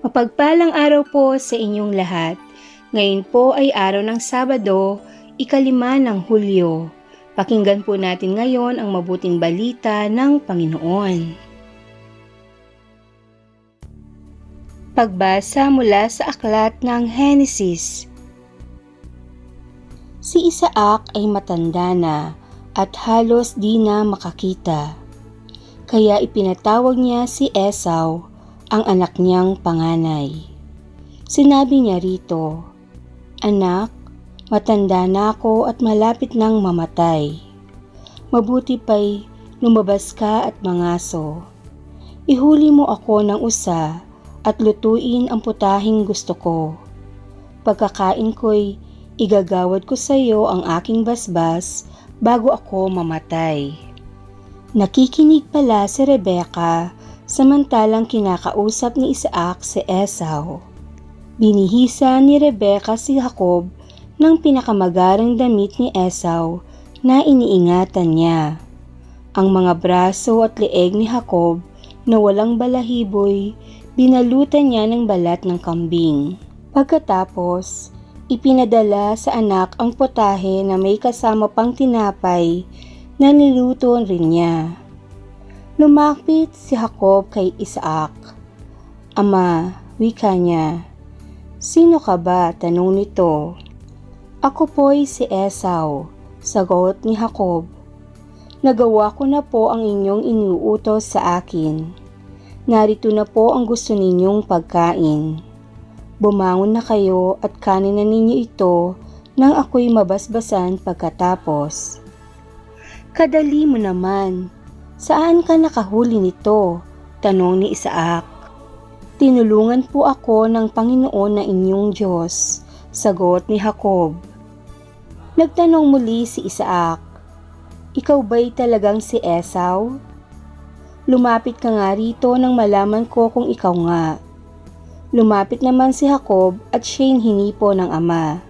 Mapagpalang araw po sa inyong lahat. Ngayon po ay araw ng Sabado, ikalima ng Hulyo. Pakinggan po natin ngayon ang mabuting balita ng Panginoon. Pagbasa mula sa aklat ng Henesis. Si Isaac ay matanda na at halos di na makakita. Kaya ipinatawag niya si Esau, ang anak niyang panganay. Sinabi niya rito, Anak, matanda na ako at malapit nang mamatay. Mabuti pa'y lumabas ka at mangaso. Ihuli mo ako ng usa at lutuin ang putahing gusto ko. Pagkakain ko'y igagawad ko sa iyo ang aking basbas bago ako mamatay. Nakikinig pala si Rebecca samantalang kinakausap ni Isaac si Esau. Binihisa ni Rebecca si Jacob ng pinakamagaring damit ni Esau na iniingatan niya. Ang mga braso at leeg ni Jacob na walang balahiboy, binalutan niya ng balat ng kambing. Pagkatapos, ipinadala sa anak ang potahe na may kasama pang tinapay na niluto rin niya. Lumapit si Jacob kay Isaac. Ama, wika niya. Sino ka ba? Tanong nito. Ako po'y si Esau, sagot ni Jacob. Nagawa ko na po ang inyong iniuutos sa akin. Narito na po ang gusto ninyong pagkain. Bumangon na kayo at kanin na ninyo ito nang ako'y mabasbasan pagkatapos. Kadali mo naman. Saan ka nakahuli nito? Tanong ni Isaac. Tinulungan po ako ng Panginoon na inyong Diyos, sagot ni Jacob. Nagtanong muli si Isaac, Ikaw ba'y talagang si Esau? Lumapit ka nga rito nang malaman ko kung ikaw nga. Lumapit naman si Jacob at siya'y hinipo ng ama.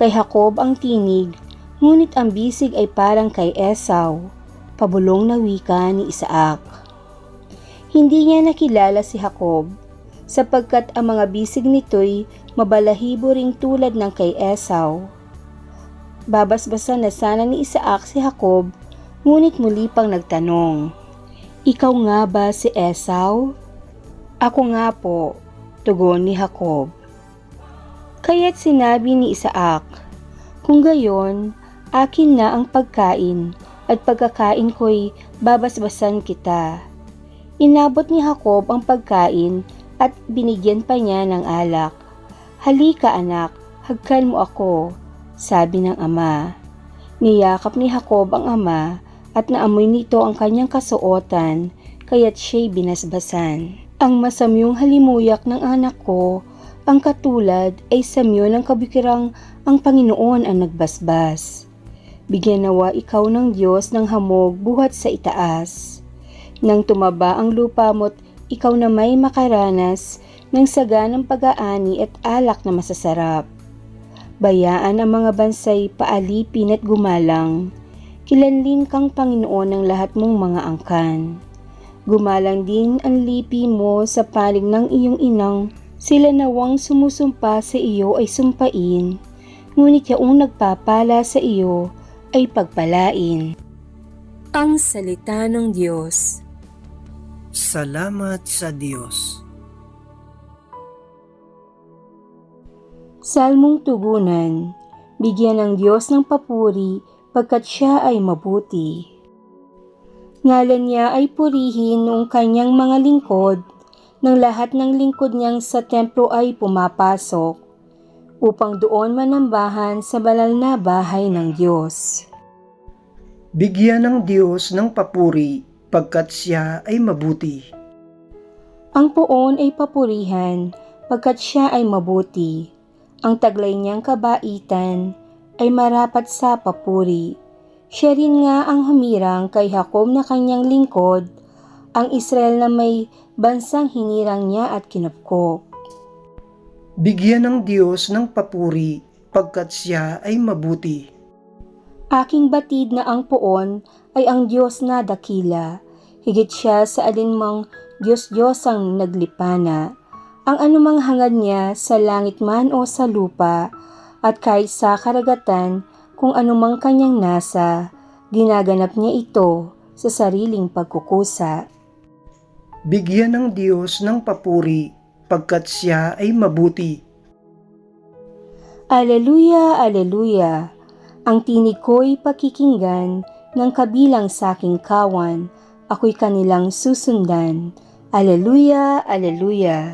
Kay Jacob ang tinig, ngunit ang bisig ay parang kay Esau, pabulong na wika ni Isaac. Hindi niya nakilala si Jacob, sapagkat ang mga bisig nito'y mabalahibo ring tulad ng kay Esau. Babasbasan na sana ni Isaac si Jacob, ngunit muli pang nagtanong, Ikaw nga ba si Esau? Ako nga po, tugon ni Jacob. Kaya't sinabi ni Isaac, Kung gayon, akin na ang pagkain at pagkakain ko'y babasbasan kita. Inabot ni Jacob ang pagkain at binigyan pa niya ng alak. Halika anak, hagkan mo ako, sabi ng ama. Niyakap ni Jacob ang ama at naamoy nito ang kanyang kasuotan kaya't siya'y binasbasan. Ang masamyong halimuyak ng anak ko, ang katulad ay samyo ng kabikirang ang Panginoon ang nagbasbas. Bigyan nawa ikaw ng Diyos ng hamog buhat sa itaas. Nang tumaba ang lupa mo't ikaw na may makaranas ng saganang pag-aani at alak na masasarap. Bayaan ang mga bansay paalipin at gumalang. Kilanlin kang Panginoon ng lahat mong mga angkan. Gumalang din ang lipi mo sa palig ng iyong inang, sila nawang sumusumpa sa iyo ay sumpain, ngunit yaong nagpapala sa iyo ay pagpalain. Ang Salita ng Diyos Salamat sa Diyos. Salmong Tugunan Bigyan ng Diyos ng papuri pagkat siya ay mabuti. Ngalan niya ay purihin noong kanyang mga lingkod, nang lahat ng lingkod niyang sa templo ay pumapasok, upang doon manambahan sa banal na bahay ng Diyos. Bigyan ng Diyos ng papuri pagkat siya ay mabuti. Ang poon ay papurihan pagkat siya ay mabuti. Ang taglay niyang kabaitan ay marapat sa papuri. Siya rin nga ang humirang kay Jacob na kanyang lingkod, ang Israel na may bansang hinirang niya at kinupkop. Bigyan ng Diyos ng papuri pagkat siya ay mabuti. Aking batid na ang poon ay ang Diyos na dakila. Higit siya sa alinmang Diyos-Diyosang naglipana. ang anumang hangad niya sa langit man o sa lupa, at kahit sa karagatan kung anumang kanyang nasa, ginaganap niya ito sa sariling pagkukusa. Bigyan ng Diyos ng papuri pagkat siya ay mabuti. Aleluya, aleluya. Ang tinig ko'y pakikinggan ng kabilang sa aking kawan. Ako'y kanilang susundan. Aleluya, aleluya.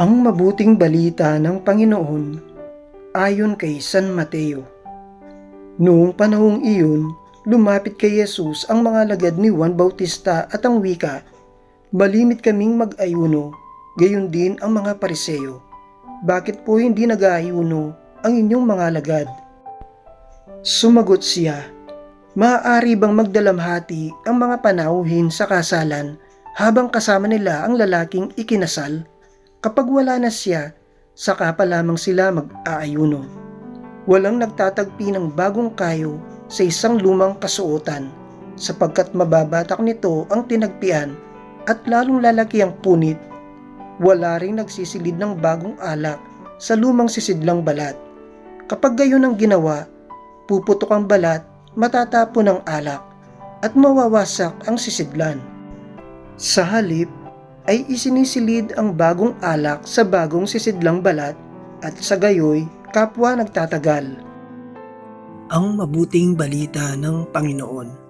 Ang mabuting balita ng Panginoon ayon kay San Mateo. Noong panahong iyon, lumapit kay Jesus ang mga lagad ni Juan Bautista at ang wika, Malimit kaming mag-ayuno, gayon din ang mga pariseyo. Bakit po hindi nag-aayuno ang inyong mga lagad? Sumagot siya, Maaari bang magdalamhati ang mga panauhin sa kasalan habang kasama nila ang lalaking ikinasal? Kapag wala na siya, saka pa lamang sila mag-aayuno. Walang nagtatagpi ng bagong kayo sa isang lumang kasuotan, sapagkat mababatak nito ang tinagpian at lalong lalaki ang punit. Wala ring nagsisilid ng bagong alak sa lumang sisidlang balat. Kapag gayon ang ginawa, puputok ang balat, matatapon ang alak, at mawawasak ang sisidlan. Sa halip, ay isinisilid ang bagong alak sa bagong sisidlang balat at sa gayoy kapwa nagtatagal. Ang mabuting balita ng Panginoon.